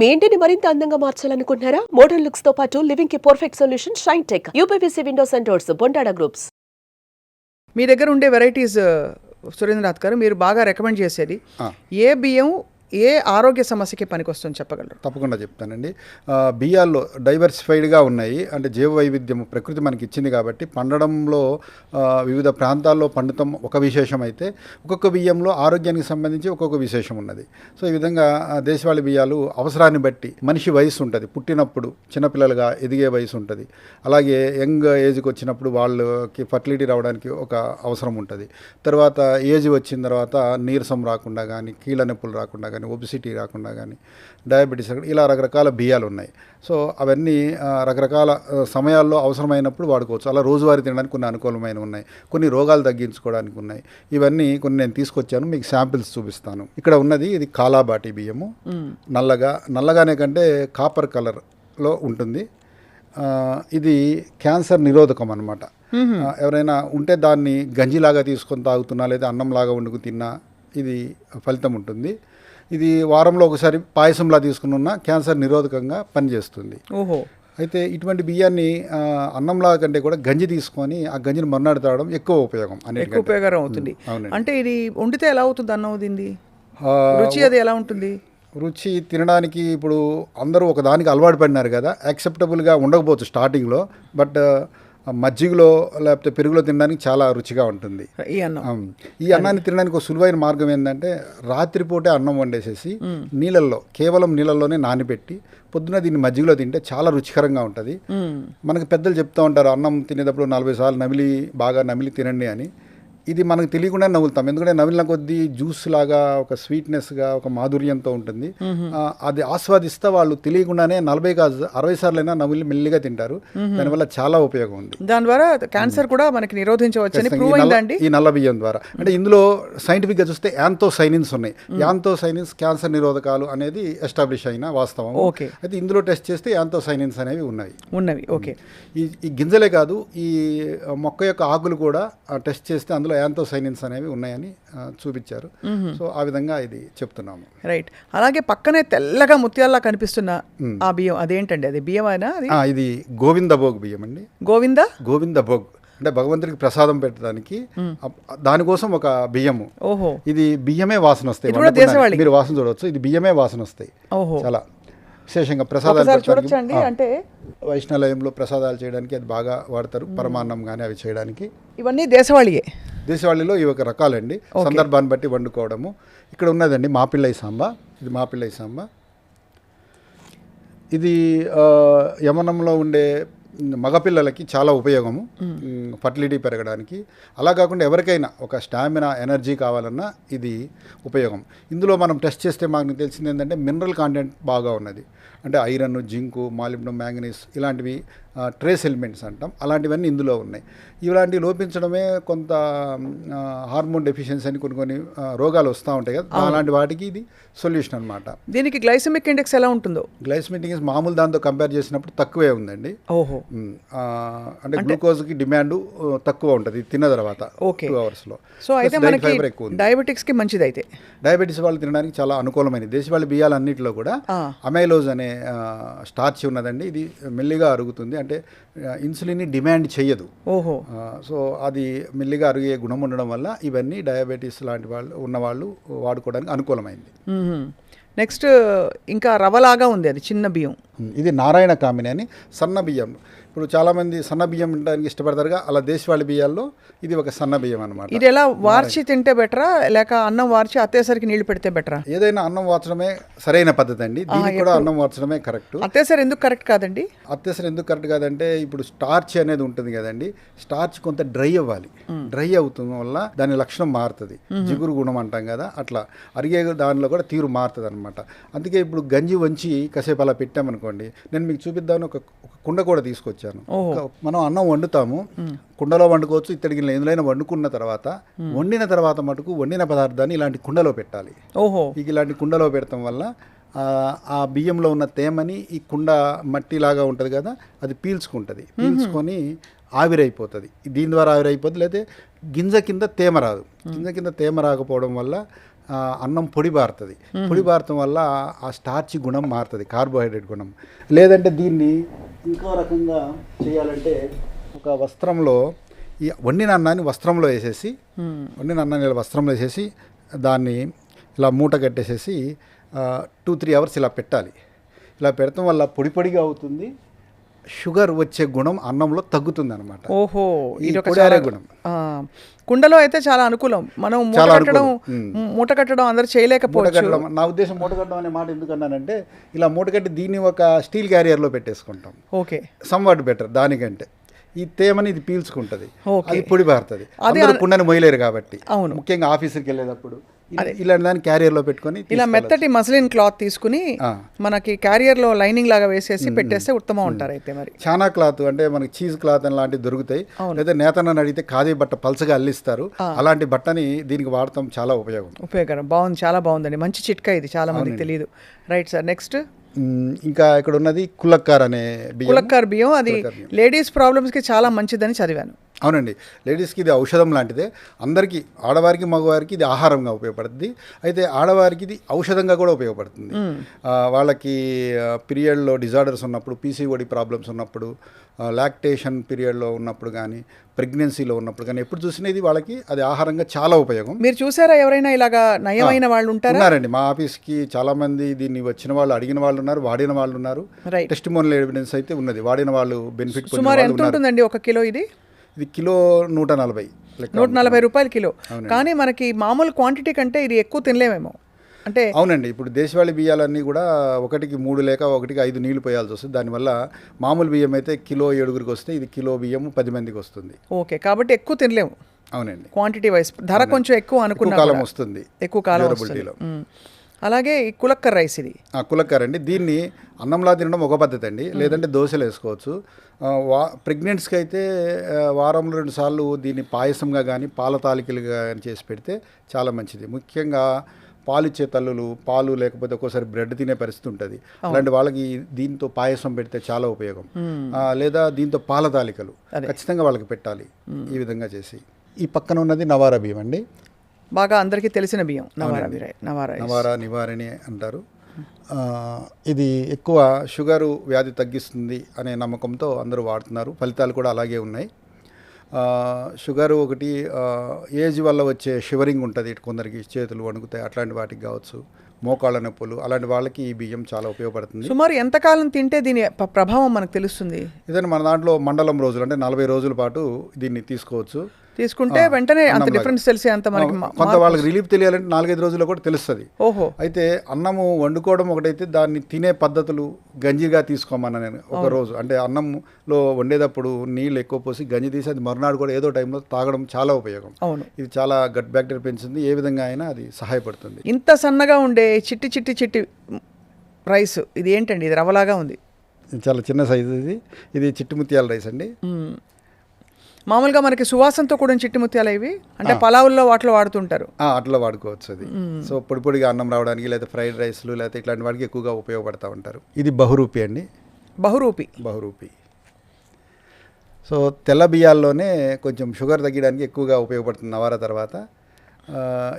మీ ఇంటిని మరింత అందంగా మార్చాలనుకుంటున్నారా? మోడర్న్ లుక్స్తో పాటు లివింగ్కి perfect solution shine tech. UPVC windows and doors Bondada groups. మీ దగ్గర ఉండే వెరైటీస్ సురేంద్రనాథ్ గారు మీరు బాగా రికమెండ్ చేసేది. ఏ బియ్యం ఏ ఆరోగ్య సమస్యకి పనికొస్తుంది చెప్పగలరు? తప్పకుండా చెప్తానండి. బియ్యాల్లో డైవర్సిఫైడ్గా ఉన్నాయి. అంటే జీవ వైవిధ్యం ప్రకృతి మనకి ఇచ్చింది కాబట్టి పండడంలో వివిధ ప్రాంతాల్లో పండుతం ఒక విశేషం అయితే ఒక్కొక్క బియ్యంలో ఆరోగ్యానికి సంబంధించి ఒక్కొక్క విశేషం ఉన్నది. సో ఈ విధంగా దేశవాళి దేశవాళీ బియ్యాలు అవసరాన్ని బట్టి మనిషి వయసు ఉంటుంది. పుట్టినప్పుడు చిన్నపిల్లలుగా ఎదిగే వయసు ఉంటుంది. అలాగే యంగ్ ఏజ్కి వచ్చినప్పుడు వాళ్ళకి ఫర్టిలిటీ రావడానికి ఒక అవసరం ఉంటుంది. తర్వాత ఏజ్ వచ్చిన తర్వాత నీరసం రాకుండా కానీ కీళ్ళ నొప్పులు రాకుండా కానీ ఒబిసిటీ రాకుండా కానీ డయాబెటీస్ ఇలా రకరకాల బియ్యాలు ఉన్నాయి. సో అవన్నీ రకరకాల సమయాల్లో అవసరమైనప్పుడు వాడుకోవచ్చు. అలా రోజువారీ తినడానికి కొన్ని అనుకూలమైన ఉన్నాయి. కొన్ని రోగాలు తగ్గించుకోవడానికి ఉన్నాయి. ఇవన్నీ కొన్ని నేను తీసుకొచ్చాను. మీకు శాంపిల్స్ చూపిస్తాను. ఇక్కడ ఉన్నది ఇది కాలాబాటి బియ్యము. నల్లగా నల్లగానే కంటే కాపర్ కలర్లో ఉంటుంది. ఇది క్యాన్సర్ నిరోధకం అనమాట ఎవరైనా ఉంటే దాన్ని గంజిలాగా తీసుకొని తాగుతున్నా లేదా అన్నంలాగా వండుకు తిన్నా ఇది ఫలితం ఉంటుంది. ఇది వారంలో ఒకసారి పాయసంలా తీసుకుని ఉన్న క్యాన్సర్ నిరోధకంగా పనిచేస్తుంది. ఓహో. అయితే ఇటువంటి బియ్యాన్ని అన్నంలా కంటే కూడా గంజి తీసుకొని ఆ గంజిని మర్నాడు తాగడం ఎక్కువ ఉపయోగం ఎక్కువ ఉపయోగకరం అవుతుంది. అంటే ఇది వండితే ఎలా అవుతుంది అన్నం దీన్ని రుచి అది ఎలా ఉంటుంది? రుచి తినడానికి ఇప్పుడు అందరూ ఒక దానికి అలవాటు పడినారు కదా యాక్సెప్టబుల్గా ఉండకపోవచ్చు స్టార్టింగ్లో బట్ మజ్జిగలో లేకపోతే పెరుగులో తినడానికి చాలా రుచిగా ఉంటుంది. ఈ అన్నం. ఈ అన్నాన్ని తినడానికి ఒక సులువైన మార్గం ఏంటంటే రాత్రిపూటే అన్నం వండేసేసి నీళ్ళల్లో కేవలం నీళ్ళల్లోనే నానబెట్టి పొద్దున దీన్ని మజ్జిగలో తింటే చాలా రుచికరంగా ఉంటుంది. మనకు పెద్దలు చెప్తూ ఉంటారు అన్నం తినేటప్పుడు నలభై సార్లు నమిలి బాగా నమిలి తినండి అని. ఇది మనకు తెలియకుండా నవ్వులుతాం. ఎందుకంటే నమిలిన కొద్దీ జ్యూస్ లాగా ఒక స్వీట్నెస్గా ఒక మాధుర్యంతో ఉంటుంది. అది ఆస్వాదిస్తే వాళ్ళు తెలియకుండానే నలభై కాదు అరవై సార్లైనా నమిలి మెల్లిగా తింటారు. దానివల్ల చాలా ఉపయోగం ఉంది. దాని ద్వారా క్యాన్సర్ కూడా మనకి ప్రూవ్ ఈ నల్ల- బియ్యం ద్వారా. అంటే ఇందులో సైంటిఫిక్గా చూస్తే యాంతో సైనిన్స్ ఉన్నాయి. యాంతో సైనిన్స్ క్యాన్సర్ నిరోధకాలు అనేది ఎస్టాబ్లిష్ అయిన వాస్తవం. ఓకే. అయితే ఇందులో టెస్ట్ చేస్తే యాంతో సైనిన్స్ అనేవి ఉన్నాయి. ఉన్నవి. ఓకే. ఈ గింజలే కాదు ఈ మొక్క యొక్క ఆకులు కూడా టెస్ట్ చేస్తే అందులో యాంతో సైనిన్స్ అనేవి ఉన్నాయని చూపించారు. సో ఆ విధంగా ఇది చెప్తున్నాము. రైట్. అలాగే పక్కనే తెల్లగా ముత్యాల్లా కనిపిస్తున్న ఆ బియ్యం అదేంటండి అది? బియ్యం అయినా ఇది గోవిందభోగ్ బియ్యం అండి. గోవిందా? గోవిందభోగ్. అంటే భగవంతుడికి ప్రసాదం పెట్టడానికి దానికోసం ఒక బియ్యము. ఓహో. ఇది బియ్యమే వాసన వస్తాయి. మీరు వాసన చూడవచ్చు. ఇది బియ్యమే వాసన వస్తాయి. ఓహో. చాలా విశేషంగా ప్రసాదాలు ఒకసారి చూడొచ్చా పెట్టడానికి- అండి ఆ, అంటే వైష్ణాలయంలో ప్రసాదాలు చేయడానికి అది బాగా వాడతారు. పరమాన్నం కానీ అవి చేయడానికి. ఇవన్నీ దేశవాళీయే. దేశవాళీలో ఇవి ఒక రకాలండి. సందర్భాన్ని బట్టి వండుకోవడము. ఇక్కడ ఉన్నదండి మాపిల్లై సాంబ. ఇది మాపిల్లై సాంబ. ఇది యమనంలో ఉండే మగపిల్లలకి చాలా ఉపయోగము. ఫర్టిలిటీ పెరగడానికి. అలా కాకుండా ఎవరికైనా ఒక స్టామినా ఎనర్జీ కావాలన్నా ఇది ఉపయోగం. ఇందులో మనం టెస్ట్ చేస్తే మాకు తెలిసింది ఏంటంటే మినరల్ కాంటెంట్ బాగా ఉన్నది. అంటే ఐరన్ జింకు మాలిబ్డం మ్యాంగనీస్ ఇలాంటివి ట్రేస్ ఎలిమెంట్స్ అంటాం. అలాంటివన్నీ ఇందులో ఉన్నాయి. ఇలాంటివి లోపించడమే కొంత హార్మోన్ డెఫిషియన్సీ అని కొన్ని కొన్ని రోగాలు వస్తూ ఉంటాయి కదా. అలాంటి వాటికి ఇది సొల్యూషన్ అనమాట దీనికి గ్లైసమిక్ ఇండెక్స్ ఎలా ఉంటుందో? గ్లైస్మిటింగ్ మామూలు దాంతో కంపేర్ చేసినప్పుడు తక్కువే ఉందండి. ఓహో. అంటే గ్లూకోజ్కి డిమాండ్ తక్కువ ఉంటుంది. తిన్న తర్వాత ఓకే. టూ అవర్స్లో సో అయితే మనకి ఉంది. డయాబెటిక్స్కి మంచిది అయితే డయాబెటీస్ వాళ్ళు తినడానికి చాలా అనుకూలమైనది. దేశవాళీ బియ్యాలన్నింటిలో కూడా. అమైలోజ్ అనే స్టార్చ్ ఉన్నదండి. ఇది మెల్లిగా అరుగుతుంది. అంటే ఇన్సులిన్ని డిమాండ్ చేయదు ఓహో. సో అది మెల్లిగా అరిగే గుణం ఉండడం వల్ల ఇవన్నీ డయాబెటీస్ లాంటి వాళ్ళు ఉన్నవాళ్ళు వాడుకోవడానికి అనుకూలమైంది. నెక్స్ట్ ఇంకా రవలాగా ఉంది అది చిన్న బియ్యం. ఇది నారాయణ కామిని అని సన్న బియ్యం. ఇప్పుడు చాలామంది సన్న బియ్యం తినడానికి ఇష్టపడతారుగా అలా దేశవాళీ బియ్యాల్లో ఇది ఒక సన్న బియ్యం అనమాట ఇది ఎలా వార్చి తింటే బెటరా లేక అన్నం వార్చి అత్తేసరికి నీళ్ళు పెడితే బెటరా? ఏదైనా అన్నం వార్చడమే సరైన పద్ధతి అండి. దీనికి కూడా అన్నం వార్చడమే కరెక్ట్. అత్తేసరి ఎందుకు కరెక్ట్ కాదండి? అత్యవసరం ఎందుకు కరెక్ట్ కాదంటే ఇప్పుడు స్టార్చ్ అనేది ఉంటుంది కదండి. స్టార్చ్ కొంత డ్రై అవ్వాలి. డ్రై అవుతున్న వల్ల దాని లక్షణం మారుతుంది. జిగురు గుణం అంటాం కదా అట్లా. అరిగే దానిలో కూడా తీరు మారుతుంది అనమాట అందుకే ఇప్పుడు గంజి వంచి కాసేపు అలా పెట్టామనుకోండి నేను మీకు చూపిద్దామని ఒక కుండ కూడా తీసుకొచ్చాను. మనం అన్నం వండుతాము. కుండలో వండుకోవచ్చు ఇత్తడికి ఎందులోనైనా వండుకున్న తర్వాత వండిన తర్వాత మటుకు వండిన పదార్థాన్ని ఇలాంటి కుండలో పెట్టాలి. ఓహో. ఇక ఇలాంటి కుండలో పెడతాం వల్ల ఆ, బియ్యంలో ఉన్న తేమని ఈ కుండ మట్టిలాగా ఉంటుంది కదా అది పీల్చుకుంటుంది. పీల్చుకొని ఆవిరైపోతుంది. దీని ద్వారా ఆవిరైపోతుంది లేకపోతే గింజ కింద తేమ రాదు. గింజ కింద తేమ రాకపోవడం వల్ల అన్నం పొడి బారుతుంది పొడి బారతం వల్ల ఆ స్టార్చ్ గుణం మారుతుంది కార్బోహైడ్రేట్ గుణం. లేదంటే దీన్ని ఇంకో రకంగా చేయాలంటే ఒక వస్త్రంలో ఈ వండిన అన్నాన్ని వస్త్రంలో వేసేసి వండిన అన్నాన్ని ఇలా వస్త్రంలో వేసేసి దాన్ని ఇలా మూట కట్టేసేసి టూ త్రీ అవర్స్ ఇలా పెట్టాలి. ఇలా పెడతాం వల్ల పొడి పొడిగా అవుతుంది. షుగర్ వచ్చే గుణం అన్నంలో తగ్గుతుంది అనమాట ఓహో ఇది గుణం. కుండలో అయితే చాలా అనుకూలం. మనం మూట కట్టడం. మూట కట్టడం అందరు చేయలేకపోవచ్చు. నా ఉద్దేశం మూట కట్టడం అనే మాట ఎందుకు అన్నానంటే ఇలా మూట కట్టి దీన్ని ఒక స్టీల్ క్యారియర్లో పెట్టేసుకుంటాం. ఓకే. సంవాట్ బెటర్ దానికంటే. ఈ తేమని ఇది పీల్చుకుంటది. అది పొడి బారుతుంది అది అందరూ కుండని మొయ్యలేరు కాబట్టి. అవును. ముఖ్యంగా ఆఫీస్కి వెళ్ళేటప్పుడు. ఇలాంటి దాన్ని క్యారియర్లో పెట్టుకొని ఇలా. మెత్తటి మస్లిన్ క్లాత్ తీసుకుని. మనకి క్యారియర్లో లైనింగ్ లాగా వేసేసి పెట్టేస్తే ఉత్తమం ఉంటారు అయితే మరి. చానా క్లాత్ అంటే మనకి చీజ్ క్లాత్ అని లాంటివి దొరుకుతాయి. లేదా నేతనని అడిగితే ఖాదీ బట్ట పలసగా అల్లిస్తారు. అలాంటి బట్టని దీనికి వాడటం చాలా ఉపయోగం. ఉపయోగకరం. బాగుంది చాలా బాగుందండి. మంచి చిట్కా ఇది చాలా మందికి తెలియదు రైట్ సార్ నెక్స్ట్ ఇంకా ఇక్కడ ఉన్నది కుల్లక్కార్ అనే బియ్యం. కులక్కర్ బియ్యం. అది లేడీస్ ప్రాబ్లమ్స్కి చాలా మంచిదని చదివాను. అవునండి. లేడీస్కి ఇది ఔషధం లాంటిదే. అందరికీ ఆడవారికి మగవారికి ఇది ఆహారంగా ఉపయోగపడుతుంది అయితే ఆడవారికి ఇది ఔషధంగా కూడా ఉపయోగపడుతుంది. వాళ్ళకి పీరియడ్లో డిజార్డర్స్ ఉన్నప్పుడు పీసీఓడి ప్రాబ్లమ్స్ ఉన్నప్పుడు లాక్టేషన్ పీరియడ్లో ఉన్నప్పుడు కానీ ప్రెగ్నెన్సీలో ఉన్నప్పుడు కానీ ఎప్పుడు చూసినా ఇది వాళ్ళకి అది ఆహారంగా చాలా ఉపయోగం. మీరు చూసారా ఎవరైనా ఇలాగా నయమైన వాళ్ళు ఉంటారా? ఉన్నారండి. మా ఆఫీస్కి చాలా మంది దీన్ని వచ్చిన వాళ్ళు అడిగిన వాళ్ళు ఉన్నారు వాడిన వాళ్ళు ఉన్నారు. రైట్ టెస్టిమోనల్ ఎవిడెన్స్ అయితే ఉన్నది. వాడిన వాళ్ళు బెనిఫిట్ సుమారు ఎంత ఉంటుందండి ఒక కిలో ఇది? ఇది కిలో నూట నలభై నూట నలభై రూపాయల కిలో. కానీ మనకి మామూలు క్వాంటిటీ కంటే ఇది ఎక్కువ తినలేమేమో. అంటే అవునండి ఇప్పుడు దేశవాళీ బియ్యాలన్నీ కూడా ఒకటికి మూడు లేక ఒకటికి ఐదు నీళ్ళు పోయాల్సి వస్తుంది. దానివల్ల మామూలు బియ్యం అయితే కిలో ఏడుగురికి వస్తే ఇది కిలో బియ్యం పది మందికి వస్తుంది. ఓకే కాబట్టి ఎక్కువ తినలేము. అవునండి. క్వాంటిటీ వైస్ ధర కొంచెం ఎక్కువ అనుకున్నా కాలం. వస్తుంది. ఎక్కువ కాలం. అలాగే ఈ కులక్కర్ రైస్ ఇది. ఆ కులక్కర్ అండి దీన్ని అన్నంలా తినడం ఒక పద్ధతి అండి. లేదంటే దోశలు వేసుకోవచ్చు. వా ప్రెగ్నెంట్స్కి అయితే వారంలో రెండు సార్లు దీన్ని పాయసంగా కానీ పాల తాలికలుగా కానీ చేసి పెడితే చాలా మంచిది. ముఖ్యంగా పాలిచ్చే తల్లులు పాలు లేకపోతే ఒక్కోసారి బ్రెడ్ తినే పరిస్థితి ఉంటుంది. అలాంటి వాళ్ళకి దీంతో పాయసం పెడితే చాలా ఉపయోగం. లేదా దీంతో పాల తాలికలు ఖచ్చితంగా వాళ్ళకి పెట్టాలి. ఈ విధంగా చేసి. ఈ పక్కన ఉన్నది నవారా బియ్యం అండి. బాగా అందరికీ తెలిసిన బియ్యం నవారా నవారా. నవారా నివారణి అంటారు. ఇది ఎక్కువ షుగరు వ్యాధి తగ్గిస్తుంది అనే నమ్మకంతో అందరూ వాడుతున్నారు. ఫలితాలు కూడా అలాగే ఉన్నాయి. షుగర్ ఒకటి ఏజ్ వల్ల వచ్చే షివరింగ్ ఉంటుంది. కొందరికి చేతులు వణుకుతాయి అట్లాంటి వాటికి కావచ్చు. మోకాళ్ళ నొప్పులు అలాంటి వాళ్ళకి ఈ బియ్యం చాలా ఉపయోగపడుతుంది. సుమారు ఎంతకాలం తింటే దీని ప్రభావం మనకు తెలుస్తుంది? ఇదని మన దాంట్లో మండలం రోజులు అంటే నలభై రోజుల పాటు దీన్ని తీసుకోవచ్చు. తీసుకుంటే వెంటనే అంత డిఫరెన్స్ తెలిసే అంత మనకి కొంత వాళ్ళకి రిలీఫ్ తెలియాలంటే నాలుగైదు రోజుల్లో కూడా తెలుస్తుంది. ఓహో. అయితే అన్నము వండుకోవడం ఒకటైతే దాన్ని తినే పద్ధతులు గంజిగా తీసుకోమన్నా నేను ఒక రోజు. అంటే అన్నంలో వండేటప్పుడు నీళ్ళు ఎక్కువ పోసి గంజి తీసి అది మరునాడు కూడా ఏదో టైంలో తాగడం చాలా ఉపయోగం. అవును. ఇది చాలా గట్ బ్యాక్టీరియా పెంచుతుంది ఏ విధంగా అయినా అది సహాయపడుతుంది. ఇంత సన్నగా ఉండే చిట్టి చిట్టి చిట్టి రైస్ ఇది ఏంటండి? ఇది రవ్వలాగా ఉంది. చాలా చిన్న సైజు ఇది. ఇది చిట్టుముత్యాల రైస్ అండి. మామూలుగా మనకి సువాసనతో కూడిన చిట్టి ముత్యాలు ఇవి అంటే పలావుల్లో వాటిలో వాడుతుంటారు. అట్లా వాడుకోవచ్చు అది. సో పొడి పొడిగా అన్నం రావడానికి లేదా ఫ్రైడ్ రైస్లు లేకపోతే ఇట్లాంటి వాటికి ఎక్కువగా ఉపయోగపడతా ఉంటారు. ఇది బహురూపి అండి. బహురూపి. బహురూపి. సో తెల్ల బియ్యాల్లోనే కొంచెం షుగర్ తగ్గడానికి ఎక్కువగా ఉపయోగపడుతుంది నవారా తర్వాత.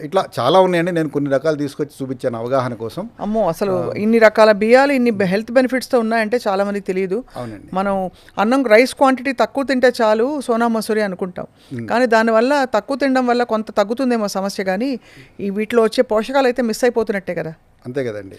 ఇట్లా చాలా ఉన్నాయండి. నేను కొన్ని రకాలు తీసుకొచ్చి చూపించాను అవగాహన కోసం. అమ్మో అసలు ఇన్ని రకాల బియ్యాలు ఇన్ని హెల్త్ బెనిఫిట్స్తో ఉన్నాయంటే చాలా మందికి తెలియదు. అవునండి. మనం అన్నం రైస్ క్వాంటిటీ తక్కువ తింటే చాలు సోనా మసూరి అనుకుంటాం. కానీ దానివల్ల తక్కువ తినడం వల్ల కొంత తగ్గుతుందేమో సమస్య కానీ ఈ వీటిలో వచ్చే పోషకాలు అయితే మిస్ అయిపోతున్నట్టే కదా. అంతే కదండి.